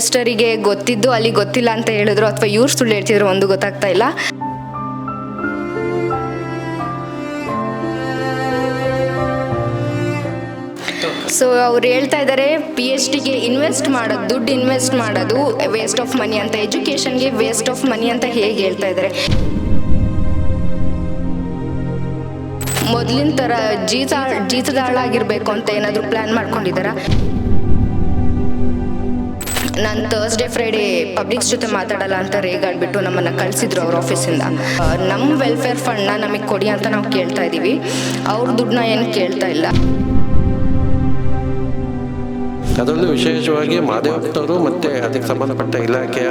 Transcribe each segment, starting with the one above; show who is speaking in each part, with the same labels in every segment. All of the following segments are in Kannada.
Speaker 1: ಮಿನಿಸ್ಟರಿಗೆ ಗೊತ್ತಿದ್ದು ಅಲ್ಲಿ ಗೊತ್ತಿಲ್ಲ ಅಂತ ಹೇಳಿದ್ರು ಅಥವಾ ಇವ್ರು ಸುಳ್ಳು ಹೇಳ್ತಿದ್ರು ಒಂದು ಗೊತ್ತಾಗ್ತಾ ಇಲ್ಲ. ಸೊ ಅವ್ರು ಹೇಳ್ತಾ ಇದ್ದಾರೆ ಪಿ ಎಚ್ ಡಿಗೆ ಇನ್ವೆಸ್ಟ್ ಮಾಡೋದು, ದುಡ್ಡು ಇನ್ವೆಸ್ಟ್ ಮಾಡೋದು ವೇಸ್ಟ್ ಆಫ್ ಮನಿ ಅಂತ ಎಜುಕೇಷನ್ಗೆ ವೇಸ್ಟ್ ಆಫ್ ಮನಿ ಅಂತ ಹೇಗೆ ಹೇಳ್ತಾ ಇದ್ದಾರೆ ಮೊದಲಿನ ಥರ ಜೀತ ಜೀತದಾಳಾಗಿರಬೇಕು ಅಂತ ಏನಾದರೂ ಪ್ಲ್ಯಾನ್ ಮಾಡ್ಕೊಂಡಿದ್ದಾರಾ? ನಾನು ಥರ್ಸ್ಡೇ ಫ್ರೈಡೇ ಪಬ್ಲಿಕ್ಸ್ ಜೊತೆ ಮಾತಾಡಲ್ಲ ಅಂತ ರೇಗಾಡ್ಬಿಟ್ಟು ನಮ್ಮನ್ನು ಕಳಿಸಿದ್ರು ಅವ್ರ ಆಫೀಸಿಂದ ನಮ್ಮ ವೆಲ್ಫೇರ್ ಫಂಡ್ನ ನಮಗೆ ಕೊಡಿ ಅಂತ ನಾವು ಕೇಳ್ತಾ ಇದ್ದೀವಿ ಅವ್ರ ದುಡ್ಡನ್ನ ಏನು ಕೇಳ್ತಾ ಇಲ್ಲ.
Speaker 2: ಅದರಲ್ಲೂ ವಿಶೇಷವಾಗಿ ಮಾದೇವಪ್ಪನವರು ಮತ್ತು ಅದಕ್ಕೆ ಸಂಬಂಧಪಟ್ಟ ಇಲಾಖೆಯ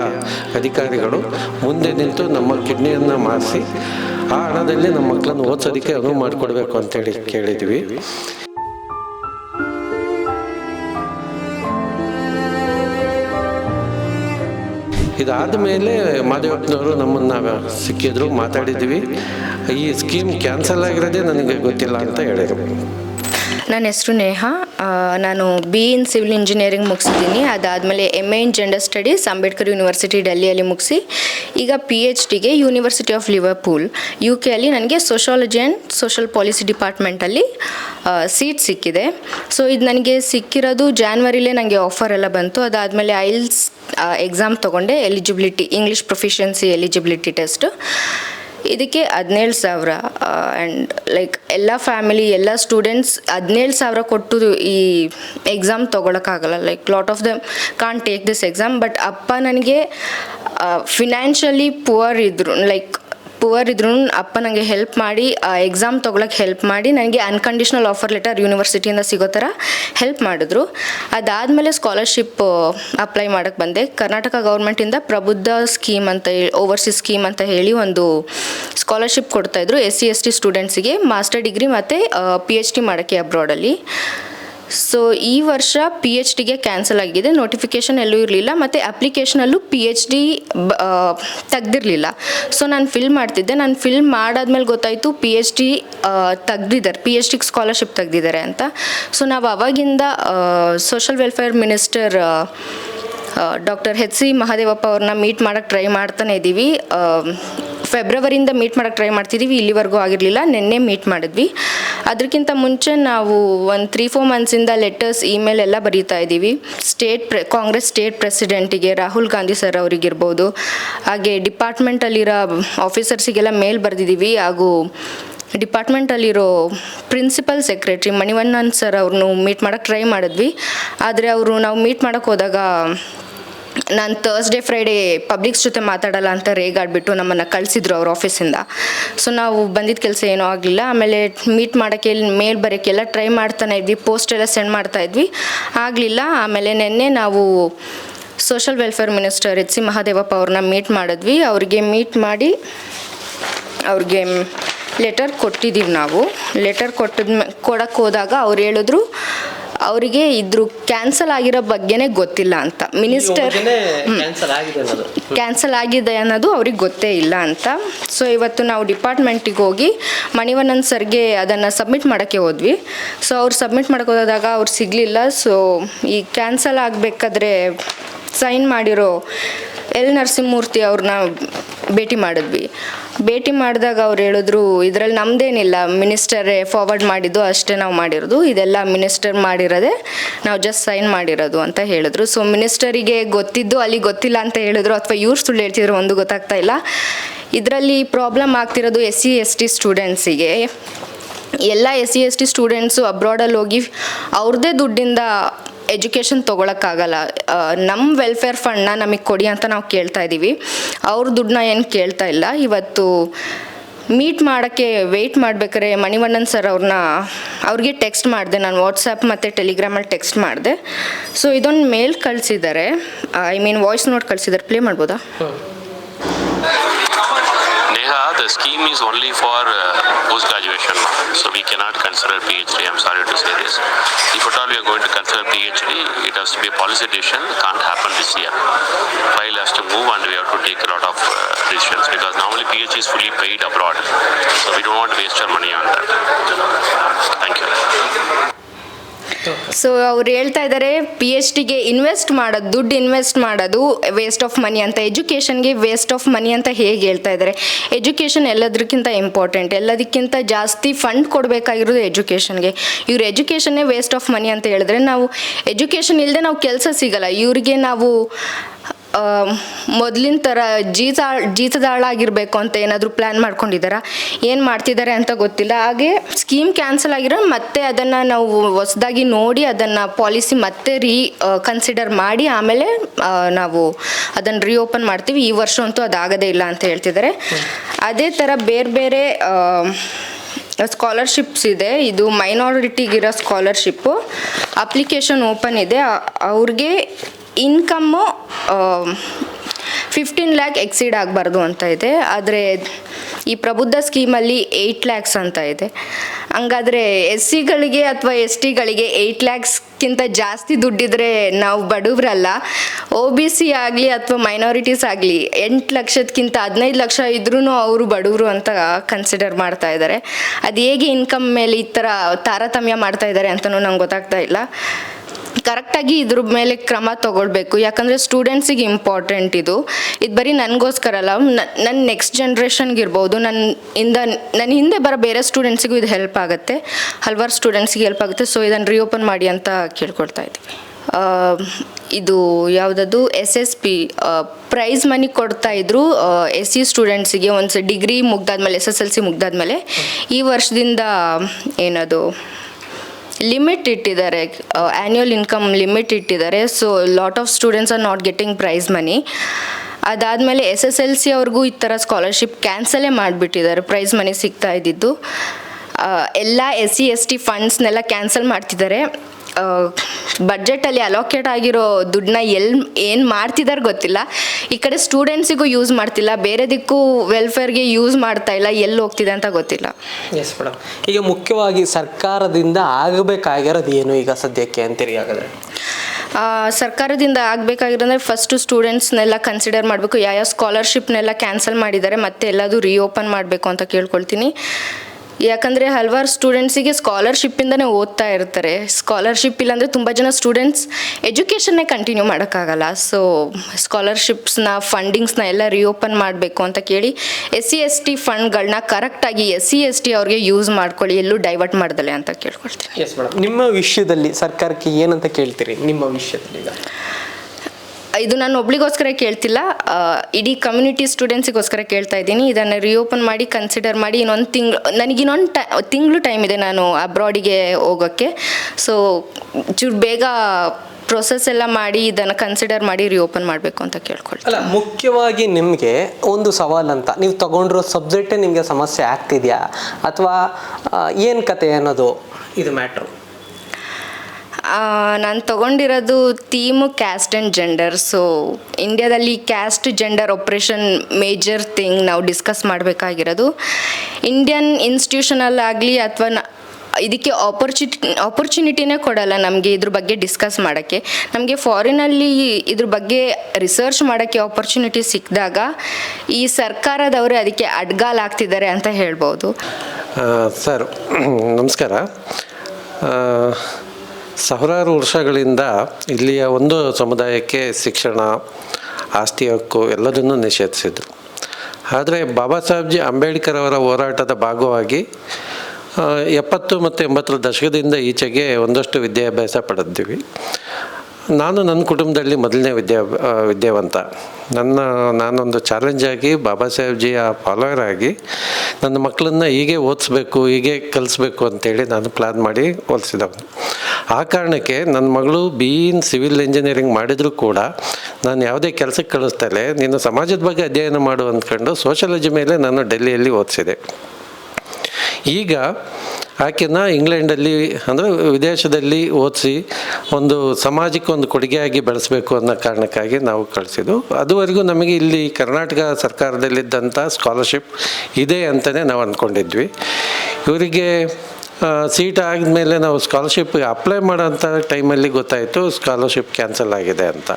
Speaker 2: ಅಧಿಕಾರಿಗಳು ಮುಂದೆ ನಿಂತು ನಮ್ಮ ಕಿಡ್ನಿಯನ್ನು ಮಾರಿಸಿ ಆ ಹಣದಲ್ಲಿ ನಮ್ಮ ಮಕ್ಕಳನ್ನು ಓದಿಸೋದಕ್ಕೆ ಅನುವು ಮಾಡಿಕೊಡ್ಬೇಕು ಅಂತೇಳಿ ಕೇಳಿದ್ವಿ. ಇದಾದ ಮೇಲೆ ಮಾದೇವಪ್ಪನವರು ನಮ್ಮನ್ನು ಸಿಕ್ಕಿದ್ರು ಮಾತಾಡಿದ್ವಿ. ಈ ಸ್ಕೀಮ್ ಕ್ಯಾನ್ಸಲ್ ಆಗಿರೋದೇ ನನಗೆ ಗೊತ್ತಿಲ್ಲ ಅಂತ ಹೇಳಿದರು.
Speaker 1: ನನ್ನ ಹೆಸರು ನೇಹ. ನಾನು ಬಿ ಇನ್ ಸಿವಿಲ್ ಇಂಜಿನಿಯರಿಂಗ್ ಮುಗಿಸಿದ್ದೀನಿ. ಅದಾದಮೇಲೆ M A in gender studies Ambedkar university ಡೆಲ್ಲಿಯಲ್ಲಿ ಮುಗಿಸಿ. ಈಗ ಪಿ ಎಚ್ ಡಿಗೆ university of Liverpool U K ಅಲ್ಲಿ ನನಗೆ ಸೋಷಾಲಜಿ ಆ್ಯಂಡ್ ಸೋಷಲ್ ಪಾಲಿಸಿ ಡಿಪಾರ್ಟ್ಮೆಂಟಲ್ಲಿ ಸೀಟ್ ಸಿಕ್ಕಿದೆ. ಸೊ ಇದು ನನಗೆ ಸಿಕ್ಕಿರೋದು ಜಾನ್ವರಿಲೇ ನನಗೆ ಆಫರ್ ಎಲ್ಲ ಬಂತು. ಅದಾದಮೇಲೆ ಐಲ್ಸ್ ಎಕ್ಸಾಮ್ ತೊಗೊಂಡೆ. Eligibility English proficiency eligibility test ಇದಕ್ಕೆ ಹದಿನೇಳು ಸಾವಿರ ಆ್ಯಂಡ್ ಲೈಕ್ ಎಲ್ಲ ಫ್ಯಾಮಿಲಿ ಎಲ್ಲ ಸ್ಟೂಡೆಂಟ್ಸ್ ಹದಿನೇಳು ಸಾವಿರ ಕೊಟ್ಟು ಈ exam ತೊಗೊಳಕ್ಕಾಗಲ್ಲ. Like lot of them can't take this exam but ಅಪ್ಪ ನನಗೆ ಫಿನಾನ್ಷಿಯಲಿ ಪುವರ್ ಇದ್ರು. ಲೈಕ್ ಪುವರ್ ಇದ್ರು ಅಪ್ಪ ನನಗೆ ಹೆಲ್ಪ್ ಮಾಡಿ ಎಕ್ಸಾಮ್ ತೊಗೊಳಕ್ಕೆ ಹೆಲ್ಪ್ ಮಾಡಿ ನನಗೆ ಅನ್ಕಂಡೀಷ್ನಲ್ ಆಫರ್ ಲೆಟರ್ ಯೂನಿವರ್ಸಿಟಿಯಿಂದ ಸಿಗೋ ಥರ ಹೆಲ್ಪ್ ಮಾಡಿದ್ರು. ಅದಾದಮೇಲೆ ಸ್ಕಾಲರ್ಶಿಪ್ ಅಪ್ಲೈ ಮಾಡೋಕ್ಕೆ ಬಂದೆ. ಕರ್ನಾಟಕ ಗೌರ್ಮೆಂಟಿಂದ ಪ್ರಬುದ್ಧ ಸ್ಕೀಮ್ ಅಂತ ಓವರ್ಸೀಸ್ ಸ್ಕೀಮ್ ಅಂತ ಹೇಳಿ ಒಂದು ಸ್ಕಾಲರ್ಶಿಪ್ ಕೊಡ್ತಾಯಿದ್ರು ಎಸ್ ಸಿ ಎಸ್ ಟಿ ಸ್ಟೂಡೆಂಟ್ಸಿಗೆ ಮಾಸ್ಟರ್ ಡಿಗ್ರಿ ಮತ್ತು ಪಿ ಎಚ್ ಡಿ ಮಾಡೋಕ್ಕೆ ಅಬ್ರಾಡಲ್ಲಿ ಸೊ ಈ ವರ್ಷ ಪಿ ಎಚ್ ಡಿಗೆ ಕ್ಯಾನ್ಸಲ್ ಆಗಿದೆ. ನೋಟಿಫಿಕೇಷನ್ ಎಲ್ಲೂ ಇರಲಿಲ್ಲ. ಮತ್ತು ಅಪ್ಲಿಕೇಶನಲ್ಲೂ ಪಿ ಎಚ್ ಡಿ ತೆಗ್ದಿರಲಿಲ್ಲ. ಸೊ ನಾನು ಫಿಲ್ ಮಾಡ್ತಿದ್ದೆ. ನಾನು ಫಿಲ್ ಮಾಡಾದ್ಮೇಲೆ ಗೊತ್ತಾಯಿತು ಪಿ ಎಚ್ ಡಿ ತೆಗ್ದಿದ್ದಾರೆ. ಪಿ ಎಚ್ ಡಿಗೆ ಸ್ಕಾಲರ್ಶಿಪ್ ತೆಗ್ದಿದ್ದಾರೆ ಅಂತ. ಸೊ ನಾವು ಅವಾಗಿಂದ social welfare minister doctor H C Mahadevappa ಅವ್ರನ್ನ ಮೀಟ್ ಮಾಡೋಕ್ಕೆ ಟ್ರೈ ಮಾಡ್ತಾನೆ ಇದ್ದೀವಿ ಫೆಬ್ರವರಿಯಿಂದ ಮೀಟ್ ಮಾಡೋಕ್ಕೆ ಟ್ರೈ ಮಾಡ್ತಿದ್ದೀವಿ ಇಲ್ಲಿವರೆಗೂ ಆಗಿರಲಿಲ್ಲ, ನಿನ್ನೆ ಮೀಟ್ ಮಾಡಿದ್ವಿ. ಅದಕ್ಕಿಂತ ಮುಂಚೆ ನಾವು ಒಂದು ತ್ರೀ ಫೋರ್ ಮಂತ್ಸಿಂದ ಲೆಟರ್ಸ್ ಇಮೇಲ್ ಎಲ್ಲ ಬರೀತಾ ಇದ್ದೀವಿ ಸ್ಟೇಟ್ ಪ್ರೆ ಕಾಂಗ್ರೆಸ್ ಸ್ಟೇಟ್ ಪ್ರೆಸಿಡೆಂಟಿಗೆ ರಾಹುಲ್ ಗಾಂಧಿ ಸರ್ ಅವರಿಗಿರ್ಬೋದು, ಹಾಗೆ ಡಿಪಾರ್ಟ್ಮೆಂಟಲ್ಲಿರೋ ಆಫೀಸರ್ಸಿಗೆಲ್ಲ ಮೇಲ್ ಬರೆದಿದ್ದೀವಿ ಹಾಗೂ ಡಿಪಾರ್ಟ್ಮೆಂಟಲ್ಲಿರೋ ಪ್ರಿನ್ಸಿಪಲ್ ಸೆಕ್ರೆಟ್ರಿ ಮಣಿವಣ್ಣನ್ ಸರ್ ಅವ್ರನ್ನೂ ಮೀಟ್ ಮಾಡೋಕ್ಕೆ ಟ್ರೈ ಮಾಡಿದ್ವಿ. ಆದರೆ ಅವರು ನಾವು ಮೀಟ್ ಮಾಡೋಕ್ಕೆ ಹೋದಾಗ ನಾನು ಥರ್ಸ್ಡೇ ಫ್ರೈಡೇ ಪಬ್ಲಿಕ್ಸ್ ಜೊತೆ ಮಾತಾಡಲ್ಲ ಅಂತ ರೇಗಾಡ್ಬಿಟ್ಟು ನಮ್ಮನ್ನು ಕಳಿಸಿದ್ರು ಅವ್ರ ಆಫೀಸಿಂದ ಸೊ ನಾವು ಬಂದಿದ್ದ ಕೆಲಸ ಏನೂ ಆಗಲಿಲ್ಲ. ಆಮೇಲೆ ಮೀಟ್ ಮಾಡೋಕ್ಕೆ ಮೇಲ್ ಬರೋಕ್ಕೆಲ್ಲ ಟ್ರೈ ಮಾಡ್ತಾನೆ ಇದ್ವಿ. ಪೋಸ್ಟ್ ಎಲ್ಲ ಸೆಂಡ್ ಮಾಡ್ತಾ ಇದ್ವಿ. ಆಗಲಿಲ್ಲ. ಆಮೇಲೆ ನಿನ್ನೆ ನಾವು social welfare minister H C Mahadevappa ಅವ್ರನ್ನ ಮೀಟ್ ಮಾಡಿದ್ವಿ. ಅವ್ರಿಗೆ ಮೀಟ್ ಮಾಡಿ ಅವ್ರಿಗೆ ಲೆಟರ್ ಕೊಟ್ಟಿದ್ದೀವಿ ನಾವು. ಲೆಟರ್ ಕೊಟ್ಟಿದ ಕೊಡಕ್ಕೆ ಹೋದಾಗ ಅವ್ರು ಹೇಳಿದ್ರು ಅವರಿಗೆ ಇದ್ರ ಕ್ಯಾನ್ಸಲ್ ಆಗಿರೋ ಬಗ್ಗೆನೇ ಗೊತ್ತಿಲ್ಲ ಅಂತ. ಮಿನಿಸ್ಟರ್
Speaker 2: ಕ್ಯಾನ್ಸಲ್ ಆಗಿದೆ ಅನ್ನೋದು.
Speaker 1: ಅವ್ರಿಗೆ ಗೊತ್ತೇ ಇಲ್ಲ ಅಂತ. ಸೊ ಇವತ್ತು ನಾವು ಡಿಪಾರ್ಟ್ಮೆಂಟಿಗೆ ಹೋಗಿ ಮಣಿವನನ್ ಸರ್ಗೆ ಅದನ್ನು ಸಬ್ಮಿಟ್ ಮಾಡೋಕ್ಕೆ ಹೋದ್ವಿ. ಸೊ ಅವ್ರು ಸಬ್ಮಿಟ್ ಮಾಡ್ಕೋದಾಗ ಹೋದಾಗ ಅವ್ರು ಸಿಗಲಿಲ್ಲ. ಸೊ ಈ ಕ್ಯಾನ್ಸಲ್ ಆಗಬೇಕಾದ್ರೆ ಸೈನ್ ಮಾಡಿರೋ ಎಲ್ ನರಸಿಂಹಮೂರ್ತಿ ಅವ್ರನ್ನ ಭೇಟಿ ಮಾಡಿದ್ವಿ. ಭೇಟಿ ಮಾಡಿದಾಗ ಅವ್ರು ಹೇಳಿದ್ರು, ಇದರಲ್ಲಿ ನಮ್ದೇನಿಲ್ಲ, ಮಿನಿಸ್ಟರೇ ಫಾರ್ವರ್ಡ್ ಮಾಡಿದ್ದು ಅಷ್ಟೇ ನಾವು ಮಾಡಿರೋದು, ಇದೆಲ್ಲ ಮಿನಿಸ್ಟರ್ ಮಾಡಿರೋದೇ ನಾವು ಜಸ್ಟ್ ಸೈನ್ ಮಾಡಿರೋದು ಅಂತ ಹೇಳಿದ್ರು. ಸೊ ಮಿನಿಸ್ಟರಿಗೆ ಗೊತ್ತಿದ್ದು ಅಲ್ಲಿ ಗೊತ್ತಿಲ್ಲ ಅಂತ ಹೇಳಿದ್ರು, ಅಥವಾ ಇವ್ರು ಸುಳ್ಳು ಹೇಳ್ತಿದ್ರು, ಒಂದು ಗೊತ್ತಾಗ್ತಾ ಇಲ್ಲ. ಇದರಲ್ಲಿ ಪ್ರಾಬ್ಲಮ್ ಆಗ್ತಿರೋದು ಎಸ್ ಸಿ ಎಸ್ ಟಿ ಸ್ಟೂಡೆಂಟ್ಸಿಗೆ ಎಲ್ಲ S C S T students ಅಬ್ರಾಡಲ್ಲಿ ಹೋಗಿ ಅವ್ರದ್ದೇ ದುಡ್ಡಿಂದ ಎಜುಕೇಷನ್ ತೊಗೊಳಕ್ಕಾಗಲ್ಲ. ನಮ್ಮ ವೆಲ್ಫೇರ್ ಫಂಡ್ನ ನಮಗೆ ಕೊಡಿ ಅಂತ ನಾವು ಕೇಳ್ತಾ ಇದ್ದೀವಿ ಅವ್ರ ದುಡ್ಡನ್ನ ಏನು ಕೇಳ್ತಾ ಇಲ್ಲ. ಇವತ್ತು ಮೀಟ್ ಮಾಡೋಕ್ಕೆ ವೆಯ್ಟ್ ಮಾಡ್ಬೇಕಾದ್ರೆ ಮಣಿವಣ್ಣನ್ ಸರ್ ಅವ್ರನ್ನ ಅವ್ರಿಗೆ ಟೆಕ್ಸ್ಟ್ ಮಾಡಿದೆ. ನಾನು ವಾಟ್ಸಪ್ ಮತ್ತು ಟೆಲಿಗ್ರಾಮಲ್ಲಿ ಟೆಕ್ಸ್ಟ್ ಮಾಡಿದೆ. ಸೊ ಇದೊಂದು ಮೇಲ್ ಕಳಿಸಿದ್ದಾರೆ ಐ ಮೀನ್ ವಾಯ್ಸ್ ನೋಟ್ ಕಳಿಸಿದ್ದಾರೆ ಪ್ಲೇ ಮಾಡ್ಬೋದಾ?
Speaker 3: The scheme is only for uh, post graduation, so we cannot consider PhD. I'm sorry to say this. If at all we are going to consider PhD, it has to be a policy decision. Can't happen this year. File has to move, and we have to take a lot of uh, decisions because normally PhD is fully paid abroad, so we don't want to waste our money on that. Thank you.
Speaker 1: So ಅವ್ರು ಹೇಳ್ತಾ ಇದ್ದಾರೆ ಪಿ ಎಚ್ ಡಿಗೆ ಇನ್ವೆಸ್ಟ್ ಮಾಡೋದು, ದುಡ್ಡು ಇನ್ವೆಸ್ಟ್ ಮಾಡೋದು ವೇಸ್ಟ್ ಆಫ್ ಮನಿ ಅಂತ. ಎಜುಕೇಷನ್ಗೆ ವೇಸ್ಟ್ ಆಫ್ ಮನಿ ಅಂತ ಹೇಗೆ ಹೇಳ್ತಾ ಇದ್ದಾರೆ ಎಜುಕೇಷನ್ ಎಲ್ಲದಕ್ಕಿಂತ ಇಂಪಾರ್ಟೆಂಟ್ ಎಲ್ಲದಕ್ಕಿಂತ ಜಾಸ್ತಿ ಫಂಡ್ ಕೊಡಬೇಕಾಗಿರೋದು ಎಜುಕೇಷನ್ಗೆ ಇವ್ರು ಎಜುಕೇಷನ್ನೇ ವೇಸ್ಟ್ ಆಫ್ ಮನಿ ಅಂತ ಹೇಳಿದ್ರೆ ನಾವು ಎಜುಕೇಷನ್ ಇಲ್ಲದೆ ನಾವು ಕೆಲಸ ಸಿಗಲ್ಲ. ಇವ್ರಿಗೆ ನಾವು ಮೊದಲಿನ ಥರ ಜೀತ ಜೀತದಾಳಾಗಿರಬೇಕು ಅಂತ ಏನಾದರೂ ಪ್ಲ್ಯಾನ್ ಮಾಡ್ಕೊಂಡಿದ್ದಾರಾ ಏನು ಮಾಡ್ತಿದ್ದಾರೆ ಅಂತ ಗೊತ್ತಿಲ್ಲ. ಹಾಗೆ ಸ್ಕೀಮ್ ಕ್ಯಾನ್ಸಲ್ ಆಗಿರೋ ಮತ್ತೆ ಅದನ್ನು ನಾವು ಹೊಸದಾಗಿ ನೋಡಿ ಅದನ್ನು ಪಾಲಿಸಿ ಮತ್ತೆ ರೀ ಕನ್ಸಿಡರ್ ಮಾಡಿ ಆಮೇಲೆ ನಾವು ಅದನ್ನು ರೀಓಪನ್ ಮಾಡ್ತೀವಿ. ಈ ವರ್ಷ ಅಂತೂ ಅದಾಗದೇ ಇಲ್ಲ ಅಂತ ಹೇಳ್ತಿದ್ದಾರೆ ಅದೇ ಥರ ಬೇರೆ ಬೇರೆ ಸ್ಕಾಲರ್ಶಿಪ್ಸ್ ಇದೆ. ಇದು ಮೈನಾರಿಟಿಗಿರೋ ಸ್ಕಾಲರ್ಶಿಪ್ಪು ಅಪ್ಲಿಕೇಶನ್ ಓಪನ್ ಇದೆ. ಅವ್ರಿಗೆ ಇನ್ಕಮ್ಮು ಫಿಫ್ಟೀನ್ ಲ್ಯಾಕ್ ಎಕ್ಸೀಡ್ ಆಗಬಾರ್ದು ಅಂತ ಇದೆ. ಆದರೆ ಈ ಪ್ರಬುದ್ಧ ಸ್ಕೀಮಲ್ಲಿ ಏಯ್ಟ್ ಲ್ಯಾಕ್ಸ್ ಅಂತ ಇದೆ. ಹಂಗಾದರೆ ಎಸ್ ಸಿಗಳಿಗೆ ಅಥವಾ ಎಸ್ ಟಿಗಳಿಗೆ ಏಯ್ಟ್ ಲ್ಯಾಕ್ಸ್ಗಿಂತ ಜಾಸ್ತಿ ದುಡ್ಡಿದ್ರೆ ನಾವು ಬಡವರಲ್ಲ. ಓ ಬಿ ಸಿ ಆಗಲಿ ಅಥವಾ ಮೈನಾರಿಟೀಸ್ ಆಗಲಿ ಎಂಟು ಲಕ್ಷದಕ್ಕಿಂತ ಹದಿನೈದು ಲಕ್ಷ ಇದ್ರೂ ಅವರು ಬಡವರು ಅಂತ ಕನ್ಸಿಡರ್ ಮಾಡ್ತಾ ಇದ್ದಾರೆ ಅದು ಹೇಗೆ ಇನ್ಕಮ್ ಮೇಲೆ ಈ ಥರ ತಾರತಮ್ಯ ಮಾಡ್ತಾ ಇದ್ದಾರೆ ಅಂತಲೂ ನಂಗೆ ಗೊತ್ತಾಗ್ತಾ ಇಲ್ಲ. ಕರೆಕ್ಟಾಗಿ ಇದ್ರ ಮೇಲೆ ಕ್ರಮ ತಗೊಳ್ಬೇಕು. ಯಾಕಂದರೆ ಸ್ಟೂಡೆಂಟ್ಸಿಗೆ ಇಂಪಾರ್ಟೆಂಟ್ ಇದು. ಇದು ಬರೀ ನನಗೋಸ್ಕರ ಅಲ್ಲ ನನ್ನ ನೆಕ್ಸ್ಟ್ ಜನ್ರೇಷನ್ಗೆ ಇರ್ಬೋದು ನನ್ನ ಇಂದ ನನ್ನ ಹಿಂದೆ ಬರೋ ಬೇರೆ ಸ್ಟೂಡೆಂಟ್ಸಿಗೂ ಇದು ಹೆಲ್ಪ್ ಆಗುತ್ತೆ. ಹಲವಾರು ಸ್ಟೂಡೆಂಟ್ಸಿಗೆ ಹೆಲ್ಪ್ ಆಗುತ್ತೆ. ಸೊ ಇದನ್ನು ರಿಓಪನ್ ಮಾಡಿ ಅಂತ ಕೇಳ್ಕೊಡ್ತಾ ಇದ್ದೀವಿ. ಇದು ಯಾವುದದು? S S P prize money ಕೊಡ್ತಾ ಇದ್ರು ಎಸ್ ಸಿ ಸ್ಟೂಡೆಂಟ್ಸಿಗೆ ಒಂದು ಡಿಗ್ರಿ ಮುಗ್ದಾದ್ಮೇಲೆ ಎಸ್ ಎಸ್ ಎಲ್ ಸಿ ಮುಗ್ದಾದ್ಮೇಲೆ, ಈ ವರ್ಷದಿಂದ ಏನದು? ಲಿಮಿಟ್ ಇಟ್ಟಿದ್ದಾರೆ ಆ್ಯನ್ಯುವಲ್ ಇನ್ಕಮ್ ಲಿಮಿಟ್ ಇಟ್ಟಿದ್ದಾರೆ. So lot of students are not getting prize money ಅದಾದಮೇಲೆ ಎಸ್ ಎಸ್ ಎಲ್ ಸಿ ಅವ್ರಿಗೂ ಈ ಥರ ಸ್ಕಾಲರ್ಶಿಪ್ ಕ್ಯಾನ್ಸಲೇ ಮಾಡಿಬಿಟ್ಟಿದ್ದಾರೆ ಪ್ರೈಸ್ ಮನಿ ಸಿಗ್ತಾ ಇದ್ದಿದ್ದು. ಎಲ್ಲ ಎಸ್ ಸಿ ಎಸ್ ಟಿ ಫಂಡ್ಸ್ನೆಲ್ಲ ಕ್ಯಾನ್ಸಲ್ ಮಾಡ್ತಿದ್ದಾರೆ. ಬಡ್ಜೆಟಲ್ಲಿ ಅಲೋಕೇಟ್ ಆಗಿರೋ ದುಡ್ಡನ್ನ ಎಲ್ಲಿ ಏನು ಮಾಡ್ತಿದ್ದಾರೆ ಗೊತ್ತಿಲ್ಲ. ಈ ಕಡೆ ಸ್ಟೂಡೆಂಟ್ಸಿಗೂ ಯೂಸ್ ಮಾಡ್ತಿಲ್ಲ ಬೇರೆದಕ್ಕೂ ವೆಲ್ಫೇರ್ಗೆ ಯೂಸ್ ಮಾಡ್ತಾ ಇಲ್ಲ ಎಲ್ಲಿ ಹೋಗ್ತಿದೆ ಅಂತ ಗೊತ್ತಿಲ್ಲ.
Speaker 4: ಎಸ್ ಮೇಡಮ್ ಈಗ ಮುಖ್ಯವಾಗಿ ಸರ್ಕಾರದಿಂದ ಆಗಬೇಕಾಗಿರೋದು ಏನು ಈಗ ಸದ್ಯಕ್ಕೆ ಅಂತೀರಿ ಹಾಗಾದರೆ?
Speaker 1: ಸರ್ಕಾರದಿಂದ ಆಗಬೇಕಾಗಿರೋದ್ರೆ ಫಸ್ಟು ಸ್ಟೂಡೆಂಟ್ಸ್ನೆಲ್ಲ ಕನ್ಸಿಡರ್ ಮಾಡಬೇಕು. ಯಾವ ಸ್ಕಾಲರ್ಶಿಪ್ನೆಲ್ಲ ಕ್ಯಾನ್ಸಲ್ ಮಾಡಿದ್ದಾರೆ ಮತ್ತೆ ಎಲ್ಲದು ರೀಓಪನ್ ಮಾಡಬೇಕು ಅಂತ ಕೇಳ್ಕೊಳ್ತೀನಿ. ಯಾಕಂದರೆ ಹಲವಾರು ಸ್ಟೂಡೆಂಟ್ಸಿಗೆ ಸ್ಕಾಲರ್ಶಿಪ್ಪಿಂದನೇ ಓದ್ತಾ ಇರ್ತಾರೆ. ಸ್ಕಾಲರ್ಶಿಪ್ ಇಲ್ಲಾಂದರೆ ತುಂಬ ಜನ ಸ್ಟೂಡೆಂಟ್ಸ್ ಎಜುಕೇಷನ್ನೇ ಕಂಟಿನ್ಯೂ ಮಾಡೋಕ್ಕಾಗಲ್ಲ. ಸೊ ಸ್ಕಾಲರ್ಶಿಪ್ಸ್ನ ಫಂಡಿಂಗ್ಸ್ನ ಎಲ್ಲ ರಿಓಪನ್ ಮಾಡಬೇಕು ಅಂತ ಕೇಳಿ ಎಸ್ ಸಿ ಎಸ್ ಟಿ ಫಂಡ್ಗಳನ್ನ ಕರೆಕ್ಟಾಗಿ ಎಸ್ ಸಿ ಎಸ್ ಟಿ ಅವ್ರಿಗೆ ಯೂಸ್ ಮಾಡ್ಕೊಳ್ಳಿ, ಎಲ್ಲೂ ಡೈವರ್ಟ್ ಮಾಡ್ದಲೆ ಅಂತ ಕೇಳ್ಕೊಳ್ತೀನಿ.
Speaker 4: ನಿಮ್ಮ ವಿಷಯದಲ್ಲಿ ಸರ್ಕಾರಕ್ಕೆ ಏನಂತ ಕೇಳ್ತೀರಿ? ನಿಮ್ಮ ವಿಷಯದಲ್ಲಿ
Speaker 1: ಇದು ನಾನು ಒಬ್ಳಿಗೋಸ್ಕರ ಕೇಳ್ತಿಲ್ಲ. ಇಡೀ ಕಮ್ಯುನಿಟಿ ಸ್ಟೂಡೆಂಟ್ಸಿಗೋಸ್ಕರ ಕೇಳ್ತಾ ಇದ್ದೀನಿ. ಇದನ್ನು ರಿಓಪನ್ ಮಾಡಿ ಕನ್ಸಿಡರ್ ಮಾಡಿ ಇನ್ನೊಂದು ತಿಂಗಳು, ನನಗೆ ಇನ್ನೊಂದು ಟೈ ತಿಂಗಳು ಟೈಮ್ ಇದೆ ನಾನು ಅಬ್ರಾಡಿಗೆ ಹೋಗೋಕ್ಕೆ. ಸೊ ಚೂರು ಬೇಗ ಪ್ರೊಸೆಸ್ ಎಲ್ಲ ಮಾಡಿ, ಇದನ್ನು ಕನ್ಸಿಡರ್ ಮಾಡಿ ರಿಓಪನ್ ಮಾಡಬೇಕು ಅಂತ ಕೇಳ್ಕೊಳ್ತೀನಿ.
Speaker 4: ಅಲ್ಲ, ಮುಖ್ಯವಾಗಿ ನಿಮಗೆ ಒಂದು ಸವಾಲು ಅಂತ ನೀವು ತಗೊಂಡಿರೋ ಸಬ್ಜೆಕ್ಟೇ ನಿಮಗೆ ಸಮಸ್ಯೆ ಆಗ್ತಿದೆಯಾ? ಅಥವಾ ಏನು ಕತೆ ಅನ್ನೋದು ಇದು ಮ್ಯಾಟ್ರು
Speaker 1: ನಾನು ತೊಗೊಂಡಿರೋದು theme caste and gender. So ಇಂಡಿಯಾದಲ್ಲಿ caste, gender oppression major thing ನಾವು ಡಿಸ್ಕಸ್ ಮಾಡಬೇಕಾಗಿರೋದು. ಇಂಡಿಯನ್ ಇನ್ಸ್ಟಿಟ್ಯೂಷನಲ್ಲಾಗಲಿ ಅಥವಾ ಇದಕ್ಕೆ ಆಪರ್ಚುನಿ ಆಪರ್ಚುನಿಟಿನೇ ಕೊಡಲ್ಲ ನಮಗೆ ಇದ್ರ ಬಗ್ಗೆ ಡಿಸ್ಕಸ್ ಮಾಡೋಕ್ಕೆ. ನಮಗೆ ಫಾರಿನಲ್ಲಿ ಇದ್ರ ಬಗ್ಗೆ ರಿಸರ್ಚ್ ಮಾಡೋಕ್ಕೆ ಆಪರ್ಚುನಿಟಿ ಸಿಕ್ಕಿದಾಗ ಈ ಸರ್ಕಾರದವರು ಅದಕ್ಕೆ ಅಡ್ಗಾಲಾಗ್ತಿದ್ದಾರೆ ಅಂತ ಹೇಳ್ಬೋದು.
Speaker 2: ಸರ್, ನಮಸ್ಕಾರ. ಸಾವಿರಾರು ವರ್ಷಗಳಿಂದ ಇಲ್ಲಿಯ ಒಂದು ಸಮುದಾಯಕ್ಕೆ ಶಿಕ್ಷಣ, ಆಸ್ತಿ ಹಕ್ಕು ಎಲ್ಲದನ್ನು ನಿಷೇಧಿಸಿದರು. ಆದರೆ ಬಾಬಾ ಸಾಹೇಬ್ಜಿ ಅಂಬೇಡ್ಕರ್ ಅವರ ಹೋರಾಟದ ಭಾಗವಾಗಿ ಎಪ್ಪತ್ತು ಮತ್ತು ಎಂಬತ್ತರ ದಶಕದಿಂದ ಈಚೆಗೆ ಒಂದಷ್ಟು ವಿದ್ಯಾಭ್ಯಾಸ ಪಡೆದಿವಿ ನಾನು ನನ್ನ ಕುಟುಂಬದಲ್ಲಿ ಮೊದಲನೇ ವಿದ್ಯಾ ವಿದ್ಯಾವಂತ. ನನ್ನ, ನಾನೊಂದು ಚಾಲೆಂಜ್ ಆಗಿ ಬಾಬಾ ಸಾಹೇಬ್ಜಿಯ ಫಾಲೋವರ್ ಆಗಿ ನನ್ನ ಮಕ್ಕಳನ್ನ ಹೀಗೆ ಓದಿಸ್ಬೇಕು, ಹೀಗೆ ಕಲಿಸ್ಬೇಕು ಅಂತೇಳಿ ನಾನು ಪ್ಲ್ಯಾನ್ ಮಾಡಿ ಓದಿಸಿದವನು. ಆ ಕಾರಣಕ್ಕೆ ನನ್ನ ಮಗಳು ಬಿ ಇನ್ ಸಿವಿಲ್ ಇಂಜಿನಿಯರಿಂಗ್ ಮಾಡಿದರೂ ಕೂಡ ನಾನು ಯಾವುದೇ ಕೆಲಸಕ್ಕೆ ಕಳಿಸ್ತಲೇ ನೀನು ಸಮಾಜದ ಬಗ್ಗೆ ಅಧ್ಯಯನ ಮಾಡು ಅಂದ್ಕೊಂಡು ಸೋಷಾಲಜಿ ಮೇಲೆ ನಾನು ಡೆಲ್ಲಿಯಲ್ಲಿ ಓದಿಸಿದೆ. ಈಗ ಆಕೆನ ಇಂಗ್ಲೆಂಡಲ್ಲಿ, ಅಂದರೆ ವಿದೇಶದಲ್ಲಿ ಓದಿಸಿ ಒಂದು ಸಮಾಜಕ್ಕೆ ಒಂದು ಕೊಡುಗೆಯಾಗಿ ಬೆಳೆಸಬೇಕು ಅನ್ನೋ ಕಾರಣಕ್ಕಾಗಿ ನಾವು ಕಳಿಸಿದ್ದು. ಅದುವರೆಗೂ ನಮಗೆ ಇಲ್ಲಿ ಕರ್ನಾಟಕ ಸರ್ಕಾರದಲ್ಲಿದ್ದಂಥ ಸ್ಕಾಲರ್ಶಿಪ್ ಇದೆ ಅಂತಲೇ ನಾವು ಅಂದ್ಕೊಂಡಿದ್ವಿ ಇವರಿಗೆ ಸೀಟ್ ಆದಮೇಲೆ ನಾವು ಸ್ಕಾಲರ್ಶಿಪ್ ಅಪ್ಲೈ ಮಾಡೋಂಥ ಟೈಮಲ್ಲಿ ಗೊತ್ತಾಯಿತು ಸ್ಕಾಲರ್ಶಿಪ್ ಕ್ಯಾನ್ಸಲ್ ಆಗಿದೆ ಅಂತ.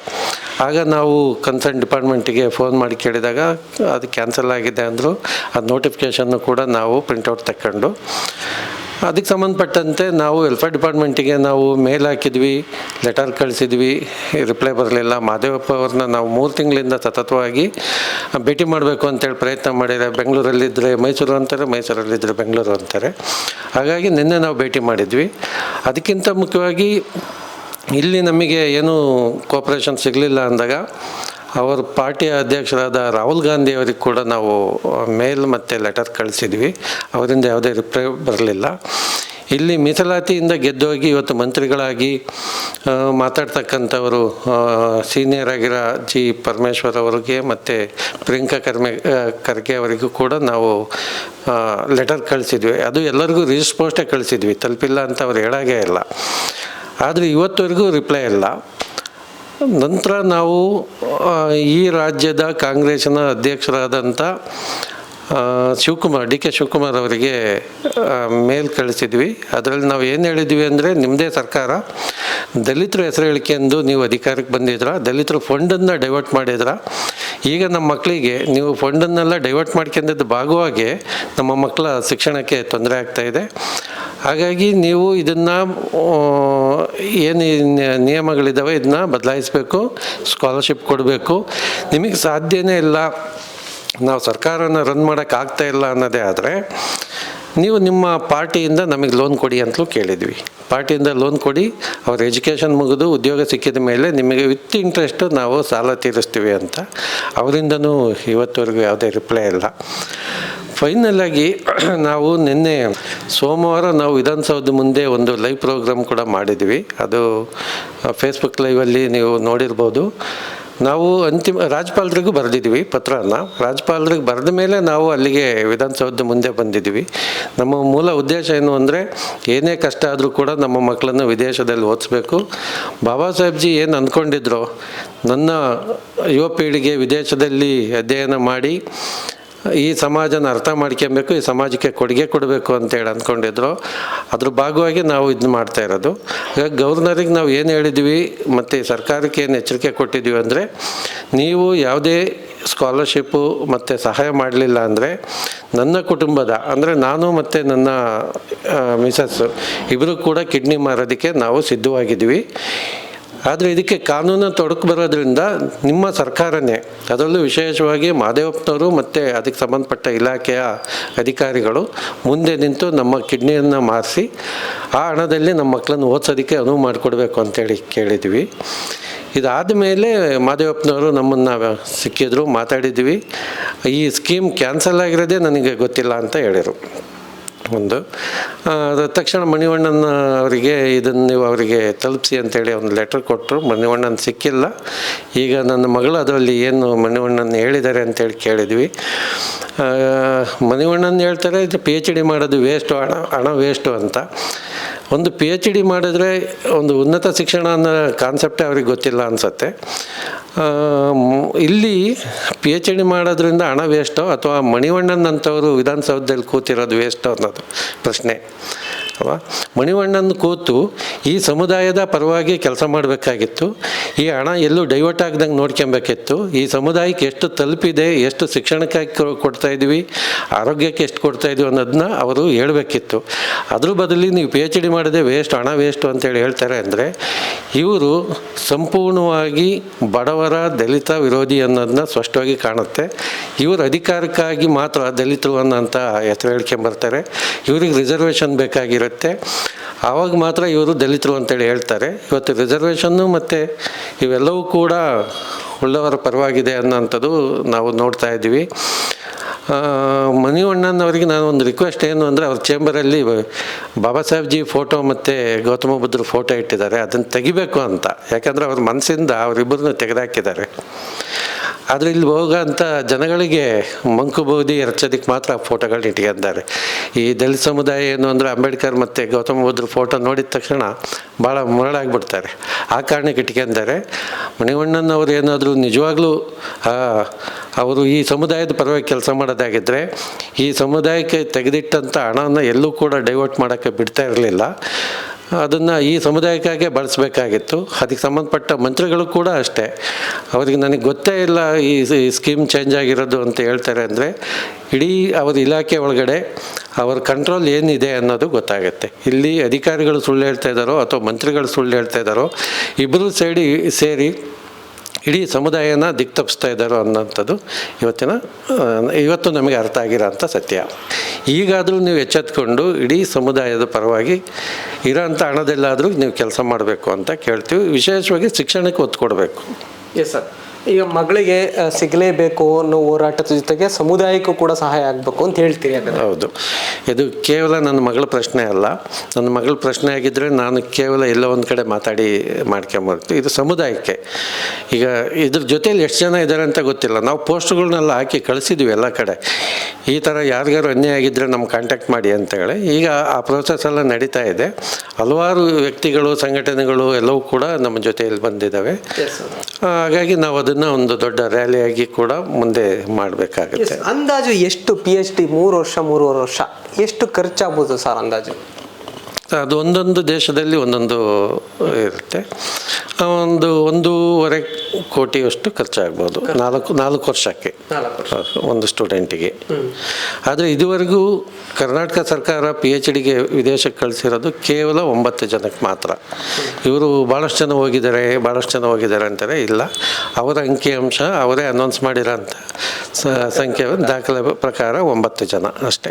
Speaker 2: ಆಗ ನಾವು ಕನ್ಸರ್ನ್ ಡಿಪಾರ್ಟ್ಮೆಂಟಿಗೆ ಫೋನ್ ಮಾಡಿ ಕೇಳಿದಾಗ ಅದು ಕ್ಯಾನ್ಸಲ್ ಆಗಿದೆ ಅಂದರು ಅದು ನೋಟಿಫಿಕೇಷನ್ನು ಕೂಡ ನಾವು ಪ್ರಿಂಟೌಟ್ ತಗೊಂಡು ಅದಕ್ಕೆ ಸಂಬಂಧಪಟ್ಟಂತೆ ನಾವು ವೆಲ್ಫೇರ್ ಡಿಪಾರ್ಟ್ಮೆಂಟಿಗೆ ನಾವು ಮೇಲ್ ಹಾಕಿದ್ವಿ ಲೆಟರ್ ಕಳಿಸಿದ್ವಿ ರಿಪ್ಲೈ ಬರಲಿಲ್ಲ. ಮಾದೇವಪ್ಪ ಅವ್ರನ್ನ ನಾವು ಮೂರು ತಿಂಗಳಿಂದ ಸತತವಾಗಿ ಭೇಟಿ ಮಾಡಬೇಕು ಅಂತೇಳಿ ಪ್ರಯತ್ನ ಮಾಡಿದರೆ ಬೆಂಗಳೂರಲ್ಲಿದ್ದರೆ ಮೈಸೂರು ಅಂತಾರೆ ಮೈಸೂರಲ್ಲಿದ್ದರೆ ಬೆಂಗಳೂರು ಅಂತಾರೆ. ಹಾಗಾಗಿ ನಿನ್ನೆ ನಾವು ಭೇಟಿ ಮಾಡಿದ್ವಿ. ಅದಕ್ಕಿಂತ ಮುಖ್ಯವಾಗಿ ಇಲ್ಲಿ ನಮಗೆ ಏನು ಕೋಪ್ರೇಷನ್ ಸಿಗಲಿಲ್ಲ ಅಂದಾಗ ಅವರ ಪಾರ್ಟಿಯ ಅಧ್ಯಕ್ಷರಾದ ರಾಹುಲ್ ಗಾಂಧಿ ಅವರಿಗೆ ಕೂಡ ನಾವು ಮೇಲ್ ಮತ್ತು ಲೆಟರ್ ಕಳಿಸಿದ್ವಿ. ಅವರಿಂದ ಯಾವುದೇ ರಿಪ್ಲೈ ಬರಲಿಲ್ಲ. ಇಲ್ಲಿ ಮೀಸಲಾತಿಯಿಂದ ಗೆದ್ದೋಗಿ ಇವತ್ತು ಮಂತ್ರಿಗಳಾಗಿ ಮಾತಾಡ್ತಕ್ಕಂಥವರು ಸೀನಿಯರ್ ಆಗಿರೋ ಜಿ ಪರಮೇಶ್ವರ್ ಅವರಿಗೆ ಮತ್ತು ಪ್ರಿಯಾಂಕಾ ಕರ್ಮೆ ಖರ್ಗೆ ಅವರಿಗೂ ಕೂಡ ನಾವು ಲೆಟರ್ ಕಳಿಸಿದ್ವಿ. ಅದು ಎಲ್ಲರಿಗೂ ರಿಜಿಸ್ಟರ್ ಪೋಸ್ಟೇ ಕಳಿಸಿದ್ವಿ. ತಲುಪಿಲ್ಲ ಅಂತ ಅವ್ರು ಹೇಳಾಗೇ ಇಲ್ಲ. ಆದರೆ ಇವತ್ತವರೆಗೂ ರಿಪ್ಲೈ ಇಲ್ಲ. ನಂತರ ನಾವು ಈ ರಾಜ್ಯದ ಕಾಂಗ್ರೆಸ್ನ ಅಧ್ಯಕ್ಷರಾದಂಥ ಶಿವಕುಮಾರ್, ಡಿ ಕೆ ಶಿವಕುಮಾರ್ ಅವರಿಗೆ ಮೇಲ್ ಕಳಿಸಿದ್ವಿ. ಅದರಲ್ಲಿ ನಾವು ಏನು ಹೇಳಿದ್ವಿ ಅಂದರೆ ನಿಮ್ಮದೇ ಸರ್ಕಾರ ದಲಿತರ ಹೆಸರು ಹೇಳಿಕೆಂದು ನೀವು ಅಧಿಕಾರಕ್ಕೆ ಬಂದಿದ್ರ, ದಲಿತರು ಫಂಡನ್ನು ಡೈವರ್ಟ್ ಮಾಡಿದ್ರ. ಈಗ ನಮ್ಮ ಮಕ್ಕಳಿಗೆ ನೀವು ಫಂಡನ್ನೆಲ್ಲ ಡೈವರ್ಟ್ ಮಾಡ್ಕೊಂಡಿದ್ದ ಭಾಗವಾಗಿ ನಮ್ಮ ಮಕ್ಕಳ ಶಿಕ್ಷಣಕ್ಕೆ ತೊಂದರೆ ಆಗ್ತಾ ಇದೆ. ಹಾಗಾಗಿ ನೀವು ಇದನ್ನು ಏನು ನಿಯಮಗಳಿದ್ದಾವೆ ಇದನ್ನ ಬದಲಾಯಿಸಬೇಕು ಸ್ಕಾಲರ್ಶಿಪ್ ಕೊಡಬೇಕು. ನಿಮಗೆ ಸಾಧ್ಯನೇ ಇಲ್ಲ ನಾವು ಸರ್ಕಾರನ ರನ್ ಮಾಡೋಕ್ಕೆ ಆಗ್ತಾ ಇಲ್ಲ ಅನ್ನೋದೇ ಆದರೆ, ನೀವು ನಿಮ್ಮ ಪಾರ್ಟಿಯಿಂದ ನಮಗೆ ಲೋನ್ ಕೊಡಿ ಅಂತಲೂ ಕೇಳಿದ್ವಿ. ಪಾರ್ಟಿಯಿಂದ ಲೋನ್ ಕೊಡಿ, ಅವ್ರ ಎಜುಕೇಷನ್ ಮುಗಿದು ಉದ್ಯೋಗ ಸಿಕ್ಕಿದ ಮೇಲೆ ನಿಮಗೆ ವಿತ್ ಇಂಟ್ರೆಸ್ಟು ನಾವು ಸಾಲ ತೀರಿಸ್ತೀವಿ ಅಂತ. ಅವರಿಂದನೂ ಇವತ್ತವರೆಗೂ ಯಾವುದೇ ರಿಪ್ಲೈ ಇಲ್ಲ. ಫೈನಲಾಗಿ ನಾವು ನಿನ್ನೆ ಸೋಮವಾರ ನಾವು ವಿಧಾನಸೌಧ ಮುಂದೆ ಒಂದು ಲೈವ್ ಪ್ರೋಗ್ರಾಮ್ ಕೂಡ ಮಾಡಿದ್ವಿ. ಅದು ಫೇಸ್ಬುಕ್ ಲೈವಲ್ಲಿ ನೀವು ನೋಡಿರ್ಬೋದು. ನಾವು ಅಂತಿಮ ರಾಜ್ಯಪಾಲರಿಗೂ ಬರೆದಿದ್ವಿ ಪತ್ರನ. ರಾಜ್ಯಪಾಲರಿಗೆ ಬರೆದ ಮೇಲೆ ನಾವು ಅಲ್ಲಿಗೆ ವಿಧಾನಸೌಧ ಮುಂದೆ ಬಂದಿದ್ವಿ ನಮ್ಮ ಮೂಲ ಉದ್ದೇಶ ಏನು ಅಂದರೆ ಏನೇ ಕಷ್ಟ ಆದರೂ ಕೂಡ ನಮ್ಮ ಮಕ್ಕಳನ್ನು ವಿದೇಶದಲ್ಲಿ ಓದಿಸ್ಬೇಕು. ಬಾಬಾ ಸಾಹೇಬ್ಜಿ ಏನು ಅಂದ್ಕೊಂಡಿದ್ರು ನನ್ನ ಯುವ ಪೀಳಿಗೆ ವಿದೇಶದಲ್ಲಿ ಅಧ್ಯಯನ ಮಾಡಿ ಈ ಸಮಾಜನ ಅರ್ಥ ಮಾಡ್ಕೊಬೇಕು, ಈ ಸಮಾಜಕ್ಕೆ ಕೊಡುಗೆ ಕೊಡಬೇಕು ಅಂತೇಳಿ ಅಂದ್ಕೊಂಡಿದ್ರು. ಅದ್ರ ಭಾಗವಾಗಿ ನಾವು ಇದು ಮಾಡ್ತಾ ಇರೋದು. ಹಾಗಾಗಿ ಗವರ್ನರಿಗೆ ನಾವು ಏನು ಹೇಳಿದ್ವಿ ಮತ್ತು ಸರ್ಕಾರಕ್ಕೆ ಏನು ಎಚ್ಚರಿಕೆ ಕೊಟ್ಟಿದ್ವಿ ಅಂದರೆ, ನೀವು ಯಾವುದೇ ಸ್ಕಾಲರ್ಶಿಪ್ಪು ಮತ್ತು ಸಹಾಯ ಮಾಡಲಿಲ್ಲ ಅಂದರೆ, ನನ್ನ ಕುಟುಂಬದ, ಅಂದರೆ ನಾನು ಮತ್ತು ನನ್ನ ಮಿಸಸ್ಸು ಇಬ್ಬರು ಕೂಡ ಕಿಡ್ನಿ ಮಾರೋದಕ್ಕೆ ನಾವು ಸಿದ್ಧವಾಗಿದ್ವಿ. ಆದರೆ ಇದಕ್ಕೆ ಕಾನೂನು ತೊಡಕು ಬರೋದ್ರಿಂದ ನಿಮ್ಮ ಸರ್ಕಾರನೇ, ಅದರಲ್ಲೂ ವಿಶೇಷವಾಗಿ ಮಾದೇವಪ್ಪನವರು ಮತ್ತು ಅದಕ್ಕೆ ಸಂಬಂಧಪಟ್ಟ ಇಲಾಖೆಯ ಅಧಿಕಾರಿಗಳು ಮುಂದೆ ನಿಂತು ನಮ್ಮ ಕಿಡ್ನಿಯನ್ನು ಮಾರಿಸಿ ಆ ಹಣದಲ್ಲಿ ನಮ್ಮ ಮಕ್ಕಳನ್ನು ಓದಿಸೋದಕ್ಕೆ ಅನುವು ಮಾಡಿಕೊಡ್ಬೇಕು ಅಂತೇಳಿ ಕೇಳಿದ್ವಿ. ಇದಾದ ಮೇಲೆ ಮಾದೇವಪ್ಪನವರು ನಮ್ಮನ್ನು ಸಿಕ್ಕಿದ್ರು, ಮಾತಾಡಿದ್ವಿ. ಈ ಸ್ಕೀಮ್ ಕ್ಯಾನ್ಸಲ್ ಆಗಿರೋದೇ ನನಗೆ ಗೊತ್ತಿಲ್ಲ ಅಂತ ಹೇಳಿದರು. ಒಂದು. ತಕ್ಷಣ ಮಣಿವಣ್ಣನ ಅವರಿಗೆ ಇದನ್ನು ನೀವು ಅವರಿಗೆ ತಲುಪಿಸಿ ಅಂತೇಳಿ ಒಂದು ಲೆಟರ್ ಕೊಟ್ಟರು ಮಣಿವಣ್ಣನ ಸಿಕ್ಕಿಲ್ಲ. ಈಗ ನನ್ನ ಮಗಳು ಅದರಲ್ಲಿ ಏನು ಮಣಿವಣ್ಣನ ಹೇಳಿದ್ದಾರೆ ಅಂತೇಳಿ ಕೇಳಿದ್ವಿ. ಮಣಿವಣ್ಣನ ಹೇಳ್ತಾರೆ, ಇದು ಪಿ ಎಚ್ ಡಿ ಮಾಡೋದು ವೇಸ್ಟು ಹಣ ಹಣ ವೇಸ್ಟು ಅಂತ. ಒಂದು ಪಿ ಎಚ್ ಡಿ ಮಾಡಿದ್ರೆ ಒಂದು ಉನ್ನತ ಶಿಕ್ಷಣ ಅನ್ನೋ ಕಾನ್ಸೆಪ್ಟೇ ಅವ್ರಿಗೆ ಗೊತ್ತಿಲ್ಲ ಅನಿಸತ್ತೆ. ಇಲ್ಲಿ ಪಿ ಎಚ್ ಡಿ ಮಾಡೋದ್ರಿಂದ ಹಣ ವೇಸ್ಟೋ ಅಥವಾ ಮಣಿವಣ್ಣನಂಥವರು ವಿಧಾನಸೌಧದಲ್ಲಿ ಕೂತಿರೋದು ವೇಸ್ಟೋ ಅನ್ನೋದು ಪ್ರಶ್ನೆ. ಅಲ್ವಾ? ಮಣಿವಣ್ಣನ ಕೂತು ಈ ಸಮುದಾಯದ ಪರವಾಗಿ ಕೆಲಸ ಮಾಡಬೇಕಾಗಿತ್ತು. ಈ ಹಣ ಎಲ್ಲೂ ಡೈವರ್ಟ್ ಆಗ್ದಂಗೆ ನೋಡ್ಕೊಬೇಕಿತ್ತು. ಈ ಸಮುದಾಯಕ್ಕೆ ಎಷ್ಟು ತಲುಪಿದೆ, ಎಷ್ಟು ಶಿಕ್ಷಣಕ್ಕಾಗಿ ಕೊಡ್ತಾ ಇದ್ದೀವಿ, ಆರೋಗ್ಯಕ್ಕೆ ಎಷ್ಟು ಕೊಡ್ತಾ ಇದ್ದೀವಿ ಅನ್ನೋದನ್ನ ಅವರು ಹೇಳಬೇಕಿತ್ತು. ಅದ್ರ ಬದಲಿ ನೀವು ಪಿ ಎಚ್ ಡಿ ಮಾಡಿದೆ ವೇಸ್ಟ್ ಹಣ ವೇಸ್ಟು ಅಂತೇಳಿ ಹೇಳ್ತಾರೆ ಅಂದರೆ, ಇವರು ಸಂಪೂರ್ಣವಾಗಿ ಬಡವರ ದಲಿತ ವಿರೋಧಿ ಅನ್ನೋದನ್ನ ಸ್ಪಷ್ಟವಾಗಿ ಕಾಣುತ್ತೆ. ಇವರು ಅಧಿಕಾರಕ್ಕಾಗಿ ಮಾತ್ರ ದಲಿತರು ಅನ್ನೋಂಥ ಹೆಸರು ಹೇಳ್ಕೊಂಬರ್ತಾರೆ. ಇವ್ರಿಗೆ ರಿಸರ್ವೇಷನ್ ಬೇಕಾಗಿರುತ್ತೆ ಆವಾಗ ಮಾತ್ರ ಇವರು ದಲಿತರು ಅಂತೇಳಿ ಹೇಳ್ತಾರೆ. ಇವತ್ತು ರಿಸರ್ವೇಷನ್ನು ಮತ್ತು ಇವೆಲ್ಲವೂ ಕೂಡ ಉಳ್ಳವರ ಪರವಾಗಿದೆ ಅನ್ನೋಂಥದ್ದು ನಾವು ನೋಡ್ತಾ ಇದ್ದೀವಿ. ಮಣಿವಣ್ಣನವರಿಗೆ ನಾನು ಒಂದು ರಿಕ್ವೆಸ್ಟ್ ಏನು ಅಂದರೆ ಅವ್ರ ಚೇಂಬರಲ್ಲಿ ಬಾಬಾ ಸಾಹೇಬ್ಜಿ ಫೋಟೋ ಮತ್ತು ಗೌತಮ ಬುದ್ಧರು ಫೋಟೋ ಇಟ್ಟಿದ್ದಾರೆ. ಅದನ್ನು ತೆಗಿಬೇಕು ಅಂತ. ಯಾಕಂದರೆ ಅವ್ರ ಮನಸ್ಸಿಂದ ಅವರಿಬ್ಬರನ್ನ ತೆಗೆದಾಕಿದ್ದಾರೆ. ಆದರೆ ಇಲ್ಲಿ ಹೋಗೋಂಥ ಜನಗಳಿಗೆ ಮಂಕು ಬೌದಿ ಎರಚೋದಕ್ಕೆ ಮಾತ್ರ ಫೋಟೋಗಳನ್ನ ಇಟ್ಕೊಂಡಿದ್ದಾರೆ ಈ ದಲಿತ ಸಮುದಾಯ ಏನು ಅಂದರೆ ಅಂಬೇಡ್ಕರ್ ಮತ್ತು ಗೌತಮ ಬುದ್ಧರ ಫೋಟೋ ನೋಡಿದ ತಕ್ಷಣ ಭಾಳ ಮರಳಾಗ್ಬಿಡ್ತಾರೆ. ಆ ಕಾರಣಕ್ಕೆ ಇಟ್ಕೊಂಡಿದ್ದಾರೆ ಮಣಿವಣ್ಣನವರು ಏನಾದರೂ ನಿಜವಾಗ್ಲೂ ಅವರು ಈ ಸಮುದಾಯದ ಪರವಾಗಿ ಕೆಲಸ ಮಾಡೋದಾಗಿದ್ದರೆ ಈ ಸಮುದಾಯಕ್ಕೆ ತೆಗೆದಿಟ್ಟಂಥ ಹಣವನ್ನು ಎಲ್ಲೂ ಕೂಡ ಡೈವರ್ಟ್ ಮಾಡೋಕ್ಕೆ ಬಿಡ್ತಾ ಇರಲಿಲ್ಲ. ಅದನ್ನು ಈ ಸಮುದಾಯಕ್ಕಾಗೆ ಬಳಸಬೇಕಾಗಿತ್ತು. ಅದಕ್ಕೆ ಸಂಬಂಧಪಟ್ಟ ಮಂತ್ರಿಗಳು ಕೂಡ ಅಷ್ಟೇ. ಅವರಿಗೆ ನನಗೆ ಗೊತ್ತೇ ಇಲ್ಲ ಈ ಸ್ಕೀಮ್ ಚೇಂಜ್ ಆಗಿರೋದು ಅಂತ ಹೇಳ್ತಾರೆ ಅಂದರೆ, ಇಡೀ ಅವರ ಇಲಾಖೆ ಒಳಗಡೆ ಅವರ ಕಂಟ್ರೋಲ್ ಏನಿದೆ ಅನ್ನೋದು ಗೊತ್ತಾಗುತ್ತೆ. ಇಲ್ಲಿ ಅಧಿಕಾರಿಗಳು ಸುಳ್ಳು ಹೇಳ್ತಾ ಇದ್ದಾರೋ ಅಥವಾ ಮಂತ್ರಿಗಳು ಸುಳ್ಳು ಹೇಳ್ತಾ ಇದ್ದಾರೋ ಇಬ್ಬರು ಸೈಡಿ, ಸೇರಿ ಇಡೀ ಸಮುದಾಯನ ದಿಕ್ ತಪ್ಪಿಸ್ತಾ ಇದ್ದಾರೋ ಅನ್ನೋಂಥದ್ದು ಇವತ್ತಿನ ಇವತ್ತು ನಮಗೆ ಅರ್ಥ ಆಗಿರೋಂಥ ಸತ್ಯ. ಈಗಾದರೂ ನೀವು ಎಚ್ಚೆತ್ಕೊಂಡು ಇಡೀ ಸಮುದಾಯದ ಪರವಾಗಿ ಇರೋಂಥ ಹಣದಲ್ಲಾದರೂ ನೀವು ಕೆಲಸ ಮಾಡಬೇಕು ಅಂತ ಕೇಳ್ತೀವಿ. ವಿಶೇಷವಾಗಿ ಶಿಕ್ಷಣಕ್ಕೆ ಒತ್ತು ಕೊಡಬೇಕು.
Speaker 4: ಎಸ್ ಸರ್ ಈಗ ಮಗಳಿಗೆ ಸಿಗಲೇಬೇಕು ಅನ್ನೋ ಹೋರಾಟದ ಜೊತೆಗೆ ಸಮುದಾಯಕ್ಕೂ ಕೂಡ ಸಹಾಯ ಆಗಬೇಕು ಅಂತ ಹೇಳ್ತೀರಿ ಹಾಗಾದ್ರೆ?
Speaker 2: ಹೌದು. ಇದು ಕೇವಲ ನನ್ನ ಮಗಳ ಪ್ರಶ್ನೆ ಅಲ್ಲ. ನನ್ನ ಮಗಳ ಪ್ರಶ್ನೆ ಆಗಿದ್ದರೆ ನಾನು ಕೇವಲ ಎಲ್ಲೋ ಒಂದು ಕಡೆ ಮಾತಾಡಿ ಮಾಡ್ಕೊಂಬರ್ತೀವಿ. ಇದು ಸಮುದಾಯಕ್ಕೆ. ಈಗ ಇದ್ರ ಜೊತೆಯಲ್ಲಿ ಎಷ್ಟು ಜನ ಇದ್ದಾರೆ ಅಂತ ಗೊತ್ತಿಲ್ಲ. ನಾವು ಪೋಸ್ಟ್ಗಳನ್ನೆಲ್ಲ ಹಾಕಿ ಕಳಿಸಿದ್ವಿ ಎಲ್ಲ ಕಡೆ. ಈ ಥರ ಯಾರಿಗಾರು ಅನ್ಯಾಯ ಆಗಿದ್ದರೆ ನಮ್ಮ ಕಾಂಟ್ಯಾಕ್ಟ್ ಮಾಡಿ ಅಂತ ಹೇಳಿ. ಈಗ ಆ ಪ್ರೋಸೆಸ್ ಎಲ್ಲ ನಡೀತಾ ಇದೆ. ಹಲವಾರು ವ್ಯಕ್ತಿಗಳು ಸಂಘಟನೆಗಳು ಎಲ್ಲವೂ ಕೂಡ ನಮ್ಮ ಜೊತೆಯಲ್ಲಿ ಬಂದಿದ್ದಾವೆ. ಹಾಗಾಗಿ ನಾವು ಅದನ್ನು ಒಂದು ದೊಡ್ಡ ರ್ಯಾಲಿಯಾಗಿ ಕೂಡ ಮುಂದೆ ಮಾಡಬೇಕಾಗುತ್ತೆ.
Speaker 4: ಅಂದಾಜು ಎಷ್ಟು ಪಿ ಎಚ್ ಡಿ ಮೂರು ವರ್ಷ, ಮೂರುವರೆ ವರ್ಷ? ಎಷ್ಟು ಖರ್ಚಾಗ್ಬೋದು ಸರ್ ಅಂದಾಜು?
Speaker 2: ಅದು ಒಂದೊಂದು ದೇಶದಲ್ಲಿ ಒಂದೊಂದು ಇರುತ್ತೆ. ಒಂದು ಒಂದೂವರೆ ಕೋಟಿಯಷ್ಟು ಖರ್ಚಾಗ್ಬೋದು. ನಾಲ್ಕು ನಾಲ್ಕು ವರ್ಷಕ್ಕೆ. ಒಂದು ಸ್ಟೂಡೆಂಟಿಗೆ. ಆದರೆ ಇದುವರೆಗೂ ಕರ್ನಾಟಕ ಸರ್ಕಾರ ಪಿ ಎಚ್ ಡಿಗೆ ವಿದೇಶಕ್ಕೆ ಕಳಿಸಿರೋದು ಕೇವಲ ಒಂಬತ್ತು ಜನಕ್ಕೆ ಮಾತ್ರ. ಇವರು ಭಾಳಷ್ಟು ಜನ ಹೋಗಿದ್ದಾರೆ ಭಾಳಷ್ಟು ಜನ ಹೋಗಿದ್ದಾರೆ ಅಂತಾರೆ ಇಲ್ಲ. ಅವರ ಅಂಕಿಅಂಶ ಅವರೇ ಅನೌನ್ಸ್ ಮಾಡಿರೋಂಥ ಅಂತ ಸಂಖ್ಯೆ ದಾಖಲೆ ಪ್ರಕಾರ ಒಂಬತ್ತು ಜನ ಅಷ್ಟೇ.